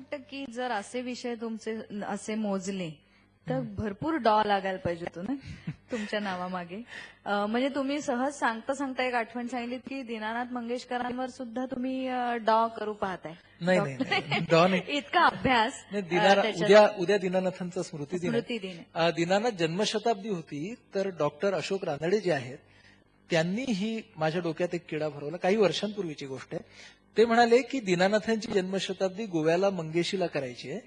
वाटतं की जर असे विषय तुमचे असे मोजले तर भरपूर डॉ लागायला पाहिजे होतो ना? तुमच्या नावामागे. म्हणजे तुम्ही सहज सांगता सांगता एक आठवण सांगितलीत की दीनानाथ मंगेशकरांवर सुद्धा तुम्ही डॉ करू पाहताय. नाही नाही डॉ नाही. इतका अभ्यास उद्या उद्या दिनानाथांचा स्मृती दिन दिनानाथ जन्मशताब्दी होती तर डॉक्टर अशोक रानडे जे आहेत त्यांनी ही माझ्या डोक्यात एक किडा भरवला. काही वर्षांपूर्वीची गोष्ट आहे. ते म्हणाले की दीनानाथांची जन्मशताब्दी गोव्याला मंगेशीला करायची आहे.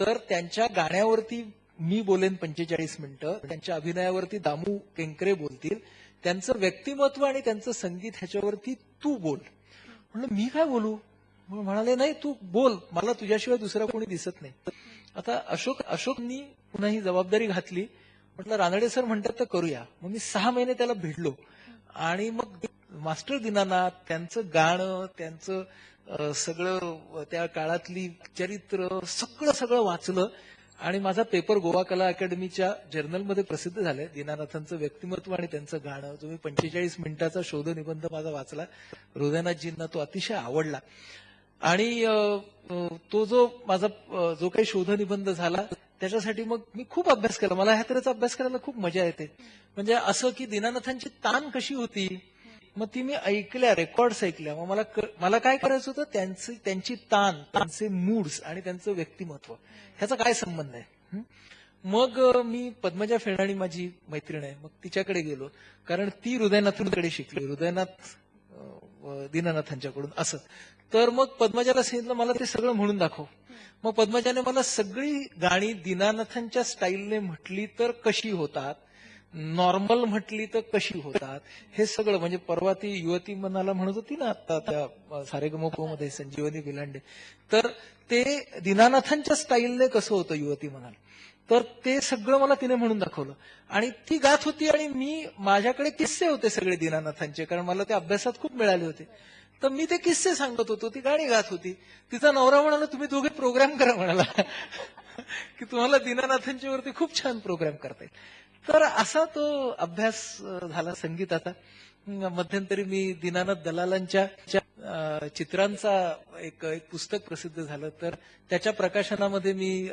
तर त्यांच्या गाण्यावरती मी बोलेन पंचेचाळीस मिनिटं. त्यांच्या अभिनयावरती दामू केंकरे बोलतील. त्यांचं व्यक्तिमत्व आणि त्यांचं संगीत ह्याच्यावरती तू बोल. म्हणलं मी काय बोलू? म्हणाले नाही तू बोल. मला तुझ्याशिवाय दुसरा कोणी दिसत नाही. आता अशोक अशोकनी पुन्हा ही जबाबदारी घातली. म्हटलं रानडे सर म्हणतात तर करूया. मग मी सहा महिने त्याला भिडलो. आणि मग मास्टर दिनानाथ त्यांचं गाणं त्यांचं सगळं त्या काळातली चरित्र सगळं सगळं वाचलं. आणि माझा पेपर गोवा कला अकॅडमीच्या जर्नलमध्ये प्रसिद्ध झालाय दीनानाथांचं व्यक्तिमत्व आणि त्यांचं गाणं. जो मी पंचेचाळीस मिनिटाचा शोध निबंध माझा वाचला. हृदयनाथजींना तो अतिशय आवडला. आणि तो जो माझा जो काही शोध निबंध झाला त्याच्यासाठी मग मी खूप अभ्यास केला. मला ह्या तऱ्हेचा अभ्यास करायला खूप मजा येते. म्हणजे असं की दीनानाथांची ताण कशी होती मग ती मी ऐकल्या रेकॉर्ड्स ऐकल्या. मग मला मला काय करायचं होतं त्यांची त्यांची ताण त्यांचे मूड्स आणि त्यांचं व्यक्तिमत्व. ह्याचा काय संबंध आहे? मग मी पद्मजा फेडाणी माझी मैत्रीण आहे. मग तिच्याकडे गेलो. कारण ती हृदयनाथांकडे शिकली. हृदयनाथ दीनानाथांच्याकडून असं. तर मग पद्मजाला सांगितलं मला ते सगळं म्हणून दाखव. मग पद्मजाने मला सगळी गाणी दीनानाथांच्या स्टाईलने म्हटली तर कशी होतात? नॉर्मल म्हटली तर कशी होतात? हे सगळं म्हणजे परवा ती युवती मनाला म्हणत होती ना आता त्या सारेगमोपो मध्ये संजीवनी विलांडे तर ते दीनानाथांच्या स्टाईलने कसं होतं युवती मनाला? तर ते सगळं मला तिने म्हणून दाखवलं. आणि ती गात होती आणि मी माझ्याकडे किस्से होते सगळे दीनानाथांचे कारण मला ते अभ्यासात खूप मिळाले होते. तर मी ते किस्से सांगत होतो ती गाणी गात होती. तिचा नवरा म्हणाला तुम्ही दोघे प्रोग्राम करा म्हणाला. की तुम्हाला दीनानाथांच्या वरती खूप छान प्रोग्राम करता येईल. तर असा तो अभ्यास झाला संगीताचा. मध्यंतरी मी दीनानाथ दलालांच्या चित्रांचा एक एक पुस्तक प्रसिद्ध झालं. तर त्याच्या प्रकाशनामध्ये मी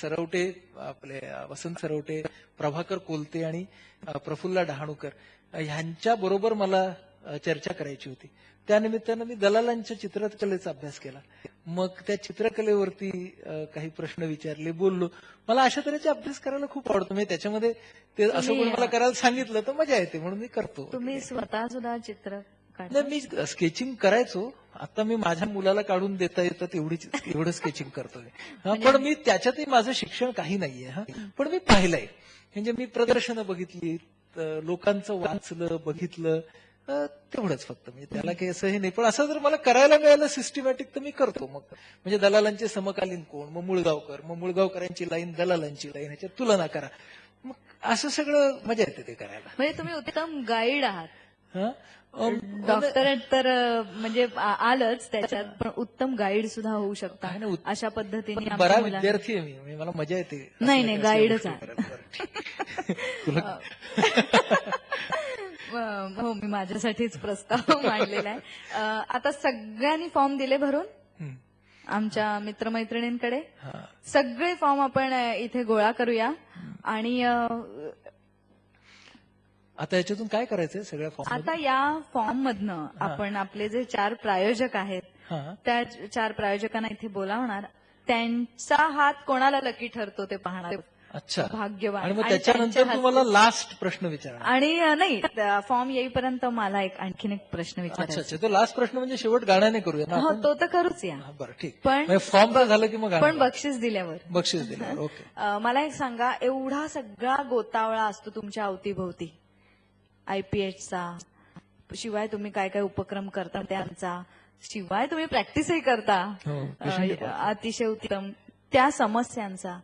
सरवटे आपले वसंत सरवटे प्रभाकर कोलते आणि प्रफुल्ला डहाणूकर ह्यांच्या बरोबर मला चर्चा करायची होती. त्या निमित्तानं मी दलालांच्या चित्रकलेचा अभ्यास केला. मग त्या चित्रकलेवरती काही प्रश्न विचारले बोललो. मला अशा तऱ्हेचा अभ्यास करायला खूप आवडतो. म्हणजे त्याच्यामध्ये ते असं कोणी मला करायला सांगितलं तर मजा येते म्हणून मी करतो. तुम्ही स्वतः सुद्धा चित्र नाही मी स्केचिंग करायचो. आता मी माझ्या मुलाला काढून देता येतात एवढीच एवढं स्केचिंग करतोय. हा, पण मी त्याच्यातही माझं शिक्षण काही नाहीये हा. पण मी पाहिलंय. म्हणजे मी प्रदर्शनं बघितली लोकांचं वाचलं बघितलं तेवढंच फक्त. म्हणजे त्याला काही असं हे नाही. पण असं जर मला करायला मिळालं सिस्टमॅटिक तर मी करतो मग. म्हणजे दलालांचे समकालीन कोण? मग मुळगावकर. मग मुळगावकरांची लाईन दलालांची लाईन ह्याच्यात तुलना करा. मग असं सगळं मजा येते ते करायला. म्हणजे तुम्ही उत्तम गाईड आहात. डॉक्टरेट तर म्हणजे आलंच त्याच्यात पण उत्तम गाईड सुद्धा होऊ शकता अशा पद्धतीने बरा विद्यार्थी आहे मी. मला मजा येते. नाही, नाही, गाईडच हो मी माझ्यासाठीच प्रस्ताव मांडलेला आहे. आता सगळ्यांनी फॉर्म दिले भरून. आमच्या मित्रमैत्रिणींकडे. सगळे फॉर्म आपण इथे गोळा करूया. आणि आता याच्यातून काय करायचंय सगळ्या फॉर्म आता या फॉर्म मधनं आपण आपले जे चार प्रायोजक आहेत हा. त्या चार प्रायोजकांना इथे बोलावणार. त्यांचा हात कोणाला लकी ठरतो ते पाहणार. अच्छा. भाग्यवान. आणि मग आणि त्याच्यानंतर त्यांच्या तुम्हाला लास्ट प्रश्न विचारणार. आणि अं, नाही फॉर्म येईपर्यंत मला एक आणखीन एक प्रश्न अच्छा विचारायचा अच्छा. तो लास्ट प्रश्न म्हणजे शेवट गाण्याने करूया ना हो आपण? तो तर करूच या. हा, बरं ठीक. पण फॉर्म झालं की मग पण गाणं बक्षीस दिल्यावर. बक्षीस दिलं ओके. अं, मला एक सांगा एवढा सगळा गोतावळा असतो तुमच्या अवतीभोवती. आयपीएचचा शिवाय तुम्ही काय काय उपक्रम करता त्यांचा. शिवाय तुम्ही प्रॅक्टिसही करता. हो, अतिशय उत्तम. त्या समस्यांचा.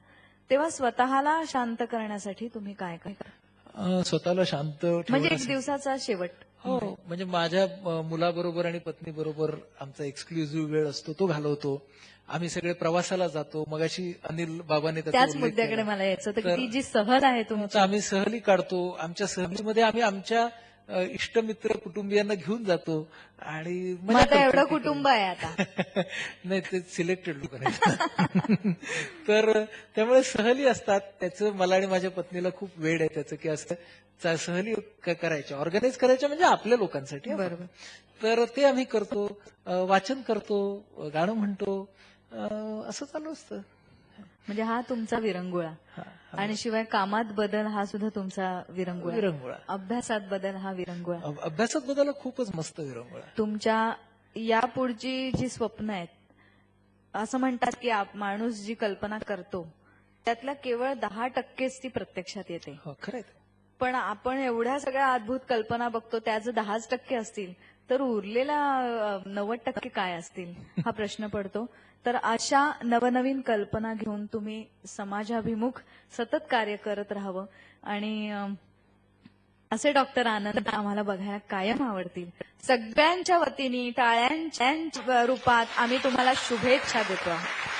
तेव्हा स्वतःला शांत करण्यासाठी तुम्ही काय काय करता? स्वतःला शांत म्हणजे एक दिवसाचा शेवट. हो म्हणजे माझ्या मुलाबरोबर आणि पत्नीबरोबर आमचा एक्सक्लुझिव्ह वेळ असतो तो घालवतो. आम्ही सगळे प्रवासाला जातो. मगाशी अनिल बाबाने त्याचा मुद्द्याकडे. मला यायचं जी सहल आहे तुमची. आम्ही सहली काढतो. आमच्या सहलीमध्ये आम्ही आमच्या इष्टमित्र कुटुंबियांना घेऊन जातो आणि एवढं. कुटुंब आहे आता नाही ते सिलेक्टेड लोक तर त्यामुळे सहली असतात त्याचं मला आणि माझ्या पत्नीला खूप वेळ आहे त्याचं की असं चा- सहली करायच्या ऑर्गनाईज करायच्या म्हणजे आपल्या लोकांसाठी. बरोबर. तर ते आम्ही करतो वाचन करतो गाणं म्हणतो असं चालू असतं म्हणजे हा तुमचा विरंगुळा. आणि शिवाय कामात बदल हा सुद्धा तुमचा विरंगुळा. विरंगुळा. अभ्यासात बदल हा विरंगुळा. अभ्यासात बदल खूपच मस्त विरंगुळा. तुमच्या यापुढची जी स्वप्न आहेत असं म्हणतात की आप- माणूस जी कल्पना करतो त्यातल्या केवळ दहा टक्केच ती प्रत्यक्षात येते. हो खरं. पण आपण एवढ्या सगळ्या अद्भुत कल्पना बघतो त्या जर दहाच टक्के असतील तर उरलेल्या अ, नव्वद टक्के काय असतील हा प्रश्न पडतो. तर अशा नवनवीन कल्पना घेऊन तुम्ही समाजाभिमुख सतत कार्य करत राहावं. आणि असे डॉक्टर आनंद आम्हाला बघायला कायम आवडतील. सगळ्यांच्या वतीने टाळ्यांच्या रूपात आम्ही तुम्हाला शुभेच्छा देतो. आहोत